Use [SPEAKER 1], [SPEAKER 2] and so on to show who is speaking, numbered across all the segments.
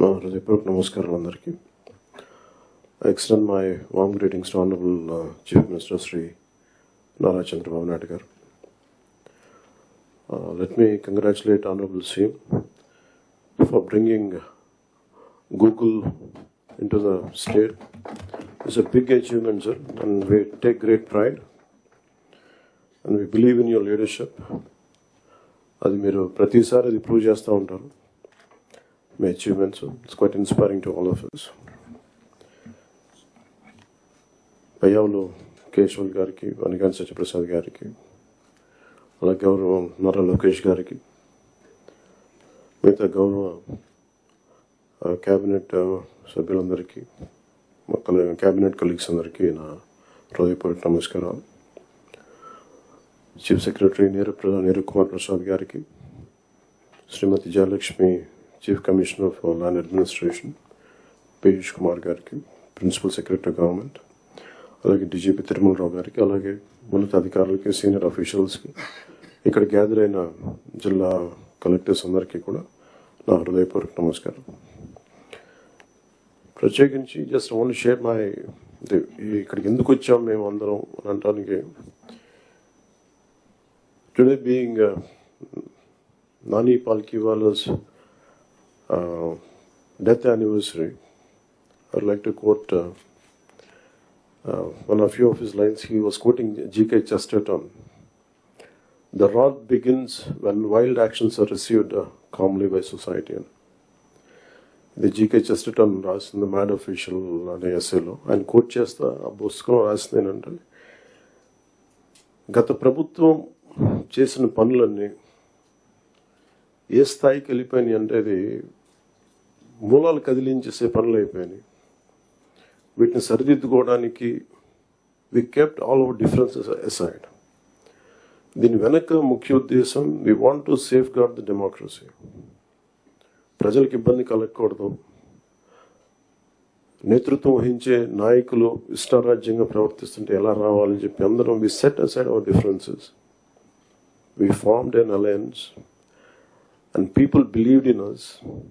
[SPEAKER 1] నా హృదయపూర్వక నమస్కారాలు అందరికీ. I extend my warm greetings to honourable chief minister Shri Nara Chandrababu Naidu garu. Let me congratulate honourable CM for bringing Google in to the state it's a big achievement sir and we take great pride and we believe in your leadership అది మీరు ప్రతిసారి అది prove చేస్తూ ఉంటారు. మీ achievements it's quite inspiring to all of us. Payyavula Keshav గారికి వనిగాని సత్యప్రసాద్ గారికి అలా గౌరవం నర లోకేష్ గారికి మిగతా గౌరవ క్యాబినెట్ సభ్యులందరికీ మా క్యాబినెట్ కలీగ్స్ అందరికీ నా హృదయపూర్వక నమస్కారాలు చీఫ్ సెక్రటరీ నీరు ప్ర- నీరు కుమార్ ప్రసాద్ గారికి Shrimati Jayalakshmi chief commissioner for land administration Piyush Kumar గారికి ప్రిన్సిపల్ సెక్రటరీ గవర్నమెంట్ అలాగే డీజీపీ తిరుమలరావు గారికి అలాగే ఉన్నత అధికారులకి సీనియర్ అఫీషియల్స్కి ఇక్కడ గ్యాదర్ అయిన జిల్లా కలెక్టర్స్ అందరికీ కూడా నా హృదయపూర్వక నమస్కారం. ప్రత్యేకించి జస్ట్ ఓన్లీ షేర్ మై ఇక్కడికి ఎందుకు వచ్చాం మేము అందరం అని అనడానికి టుడే బీయింగ్ నాని పాల్కి వాళ్ళస్ death anniversary, I'd like to quote uh, uh, one of few of his lines he was quoting G.K. Chesterton The rot begins when wild actions are received uh, calmly by society. ఇది GK Chesterton రాసింది mad official అనే ఎస్ఏలో ఆయన coat చేస్తా ఆ పుస్తకం రాసింది ఏంటంటే గత ప్రభుత్వం చేసిన పనులన్నీ ఏ స్థాయికి వెళ్ళిపోయినాయి అంటే అది మూలాలు కదిలించేసే పనులు అయిపోయినాయి. వీటిని సరిదిద్దుకోవడానికి we kept all our differences aside దీని వెనక ముఖ్య ఉద్దేశం we want to safeguard the democracy ప్రజలకు ఇబ్బంది కలగకూడదు. నేతృత్వం వహించే నాయకులు ఇష్టారాజ్యంగా ప్రవర్తిస్తుంటే ఎలా రావాలని చెప్పి అందరం we set aside our differences we formed an alliance and people believed in they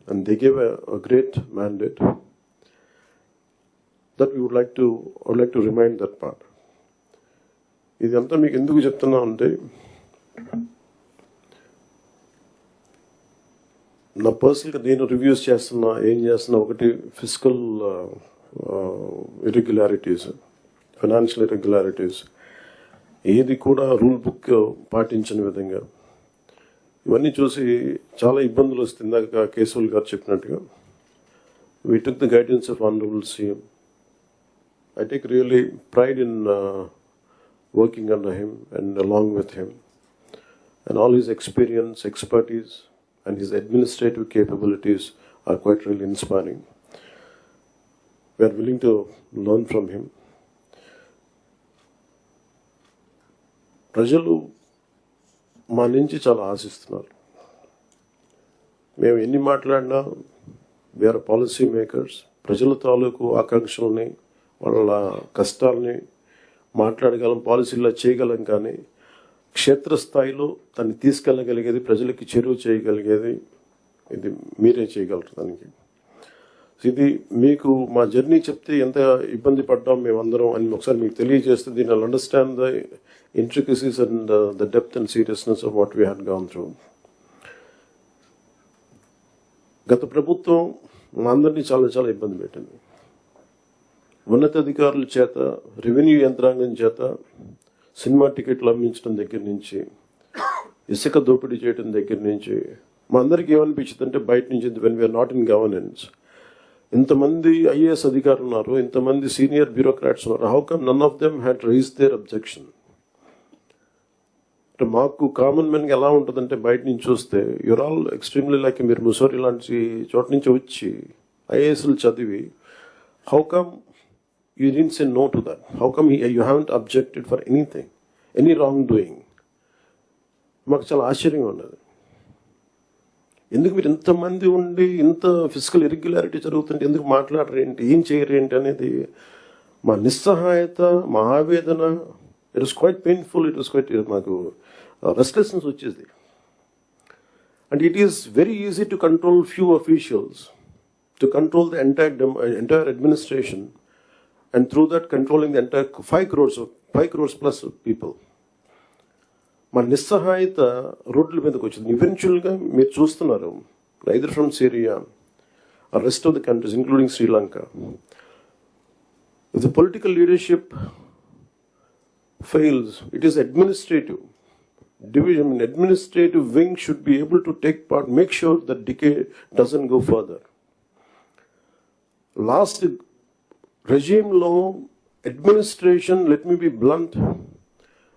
[SPEAKER 1] and they gave a great that that would like like to would లైక్ టు రిమైండ్ దట్ పార్ట్ ఇదంతా మీకు ఎందుకు చెప్తున్నా అంటే నా పర్సనల్గా నేను రివ్యూస్ చేస్తున్నా ఏం చేస్తున్నా ఒకటి ఫిజికల్ ఇరెగ్యులారిటీస్ ఫైనాన్షియల్ ఇరెగ్యులారిటీస్ ఏది కూడా రూల్ బుక్ పాటించని విధంగా ఇవన్నీ చూసి చాలా ఇబ్బందులు వస్తాయి. వస్తుంది కేశవుల్ గారు చెప్పినట్టుగా. We took the guidance of honourable CM I take really pride in working and him and along with him and all his experience expertise and his administrative capabilities are quite real inspiring we're willing to learn from him ప్రజలు మా నుంచి చాలా ఆశిస్తున్నారు. మేము ఎన్ని మాట్లాడినా వేరే policy makers ప్రజల తాలూకు ఆకాంక్షల్ని వాళ్ళ కష్టాలని మాట్లాడగలం పాలసీల్లో చేయగలం కానీ క్షేత్రస్థాయిలో దాన్ని తీసుకెళ్ళగలిగేది ప్రజలకి చేరువ చేయగలిగేది ఇది మీరే చేయగలరు దానికి. ఇది మీకు మా జర్నీ చెప్తే ఎంత ఇబ్బంది పడ్డాం మేమందరం అని ఒకసారి మీకు తెలియజేస్తే దీని understand the intricacies and the depth and seriousness of what we had gone through గత ప్రభుత్వం మా అందరినీ చాలా చాలా ఇబ్బంది పెట్టింది. ఉన్నతాధికారుల చేత రెవెన్యూ యంత్రాంగం చేత సినిమా టికెట్లు అమ్మించడం దగ్గర నుంచి ఇసుక దోపిడీ చేయడం దగ్గర నుంచి మా అందరికి ఏమనిపించింది అంటే బయట నుంచి when we're not in governance ఇంతమంది ఐఏఎస్ అధికారులు ఉన్నారు ఇంతమంది సీనియర్ బ్యూరోక్రాట్స్ ఉన్నారు. How come none of them had raise their objection అంటే మాకు కామన్ మెన్ ఎలా ఉంటుందంటే బయట నుంచి చూస్తే యువర్ ఆల్ ఎక్స్ట్రీమ్లీ లైక్ మీరు ముసోరి లాంటి చోట నుంచి వచ్చి ఐఏఎస్లు చదివి how come you didn't say no to that how come you haven't objected for anything any wrong doing మాకు చాలా ఆశ్చర్యంగా ఉన్నది. ఎందుకు మీరు ఇంతమంది ఉండి ఇంత ఫిజికల్ ఇరెగ్యులారిటీ జరుగుతుంటే ఎందుకు మాట్లాడరు ఏంటి? ఏం చేయరు ఏంటి అనేది మా నిస్సహాయత మా ఆవేదన it is quite painful it is quite మాకు uh, రెస్ట్లెస్నెస్ వచ్చేది. And it is very easy to control few officials to control the entire entire administration and through that controlling the entire five crores five crores plus people crores plus of people. మన నిస్సహాయత రోడ్ల మీదకి వచ్చింది. ఇవెన్చువల్గా మీరు చూస్తున్నారు rather from Syria rest of the countries including Sri Lanka if the political leadership fails it is administrative division in administrative wing should be able to take part make sure that decay doesn't go further last రెజీమ్లో administration let me be blunt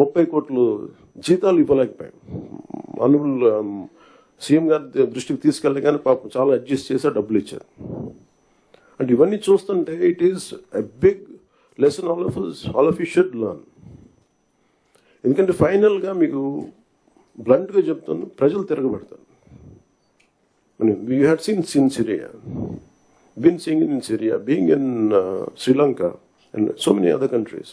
[SPEAKER 1] ముప్పై కోట్లు జీతాలు ఇవ్వలేకపోయాం. అనుబుల్ CM గారి దృష్టికి తీసుకెళ్ళగానే పాపం చాలా adjust చేసి డబ్బులు ఇచ్చారు. అంటే ఇవన్నీ చూస్తుంటే it is a big lesson all of all of you should learn ఎందుకంటే ఫైనల్గా మీకు బ్లంట్గా చెప్తాను ప్రజలు తిరగబడతారు. We had seen in Syria been seeing in Syria being in Sri Lanka and so many other countries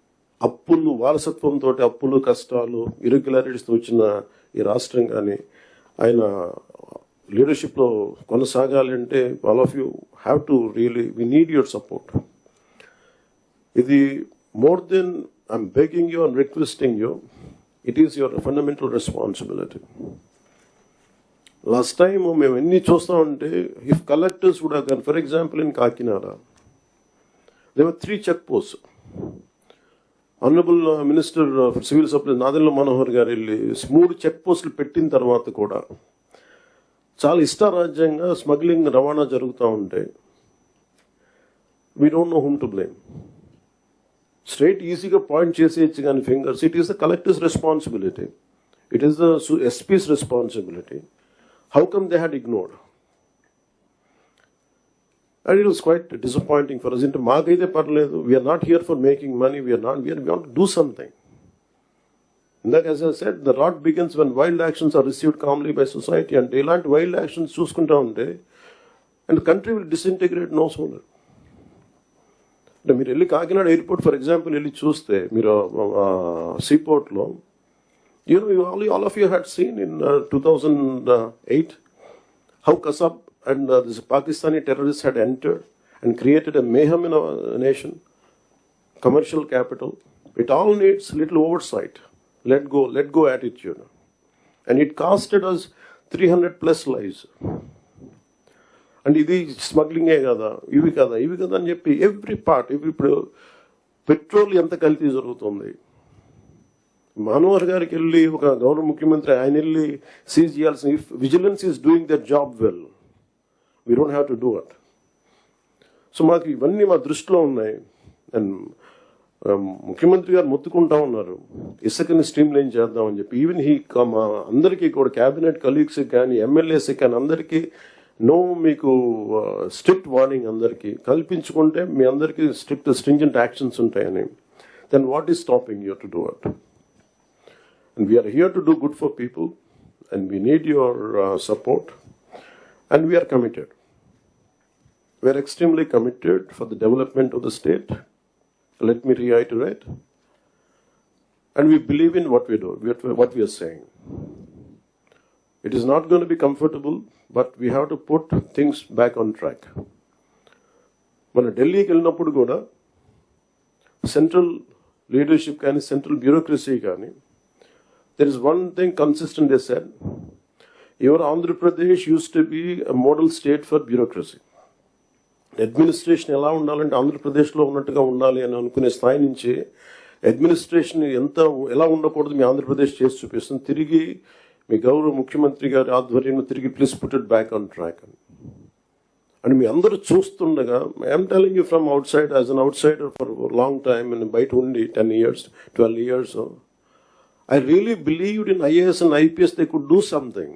[SPEAKER 1] అప్పులు వారసత్వంతో అప్పులు కష్టాలు ఇరెగ్యులారిటీస్తో వచ్చిన ఈ రాష్ట్రం కానీ ఆయన లీడర్షిప్లో కొనసాగాలి అంటే all of you have to really we need your support ఇది more than I'm backing you and requesting you it is your fundamental responsibility last time మేము ఎన్ని చూస్తామంటే ఇఫ్ కలెక్టర్స్ కూడా కానీ for example in Kakinada there three check post honourable minister for civil supply Nadella Manohar garu వెళ్ళి మూడు check పోస్టులు పెట్టిన తర్వాత కూడా చాలా ఇష్టారాజ్యంగా స్మగ్లింగ్ రవాణా జరుగుతూ ఉంటే we don't know whom to blame straight ఈజీగా పాయింట్ చేసేయచ్చు కానీ fingers it is the collectors responsibility it is the SPs responsibility how come they had ignored and it was quite disappointing for us అంటే మాకైతే పర్లేదు. We're not here for making money we're not we're want do something ఇందాక as I said the rot begins when wild actions are received calmly by society అంటే ఇలాంటి wild actions చూసుకుంటా ఉంటే and country will disintegrate no sooner అంటే మీరు వెళ్ళి Kakinada airport for example వెళ్ళి చూస్తే మీరు సీపోర్ట్లో you know, you all, all of you had seen in uh, 2008 uh, how Kasab and uh, this Pakistani terrorists had entered and created a mayhem in our nation, commercial capital. It all needs little oversight. Let go, let go attitude. And it costed us 300 plus lives. And ఇది స్మగ్లింగే కదా ఇవి కదా ఇవి కదా అని చెప్పి every part ఇవి ఇప్పుడు పెట్రోల్ ఎంత కల్తీ జరుగుతుంది మనోహర్ గారికి వెళ్ళి ఒక గౌరవ ముఖ్యమంత్రి ఆయన వెళ్ళి సీజ్ చేయాల్సిన vigilance is doing their job well we don't have to do at so మాకు ఇవన్నీ మా దృష్టిలో ఉన్నాయి. అండ్ um, ముఖ్యమంత్రి గారు మొత్తుకుంటా ఉన్నారు. ఇసుకని స్ట్రీమ్ లైన్ చేద్దామని చెప్పి. ఈవెన్ హీ మా అందరికీ కూడా క్యాబినెట్ కలీగ్స్ కానీ ఎమ్మెల్యేస్ కానీ అందరికీ నో మీకు uh, స్ట్రిక్ట్ వార్నింగ్ అందరికీ. కల్పించుకుంటే మీ అందరికీ స్ట్రిక్ట్ స్ట్రింజెంట్ యాక్షన్స్ ఉంటాయని. Then what is stopping you to do at and we're here to do good for people and we need your support and we are committed. We are extremely committed for the development of the state. Let me reiterate. and we believe in what we do, what we- what we are saying. It is not going to be comfortable, but we have to put things back on track. మన ఢిల్లీకి వెళ్ళినప్పుడు కూడా central leadership కానీ central bureaucracy కానీ there is one thing consistent they said your Andhra Pradesh use to be model state for bureaucracy administration ఎలా ఉండాలంటే ఆంధ్రప్రదేశ్లో ఉన్నట్టుగా ఉండాలి అని అనుకునే స్థాయి నుంచి అడ్మినిస్ట్రేషన్ ఎంత ఎలా ఉండకూడదు మీ ఆంధ్రప్రదేశ్ చేసి చూపిస్తుంది. తిరిగి మీ గౌరవ ముఖ్యమంత్రి గారి ఆధ్వర్యంలో తిరిగి please put it back on track అని. అండ్ మీ అందరూ చూస్తుండగా I'm telling you from outside as an outsider for long time and బయట ఉండి ten years twelve years I really believed in IAS and IPS they could do something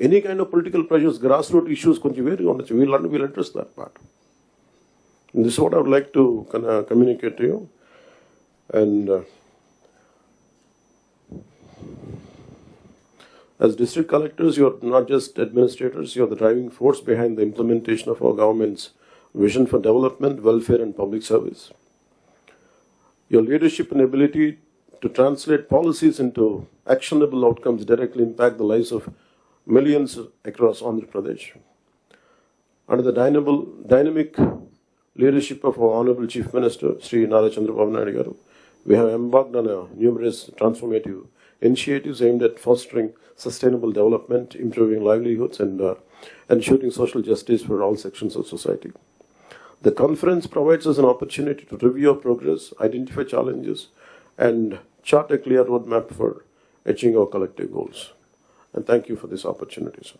[SPEAKER 1] Any kind of political pressures, grassroots issues, కొంచెం వేరుగా ఉండొచ్చు we'll, under- we'll address that part. And this is what I would like to con- uh, communicate to you. And uh, as district collectors, you are not just administrators, you are the driving force behind the implementation of our government's vision for development, welfare, and public service. Your leadership and ability to translate policies into actionable outcomes directly impact the lives of millions across Andhra Pradesh. Under the dynamic, dynamic leadership of our Honorable Chief Minister, Sri Nara garu, we have embarked on a numerous transformative initiatives aimed at fostering sustainable development, improving livelihoods, and uh, ensuring social justice for all sections of society. The conference provides us an opportunity to review our progress, identify challenges, and chart a clear roadmap for achieving our collective goals. And thank you for this opportunity, sir.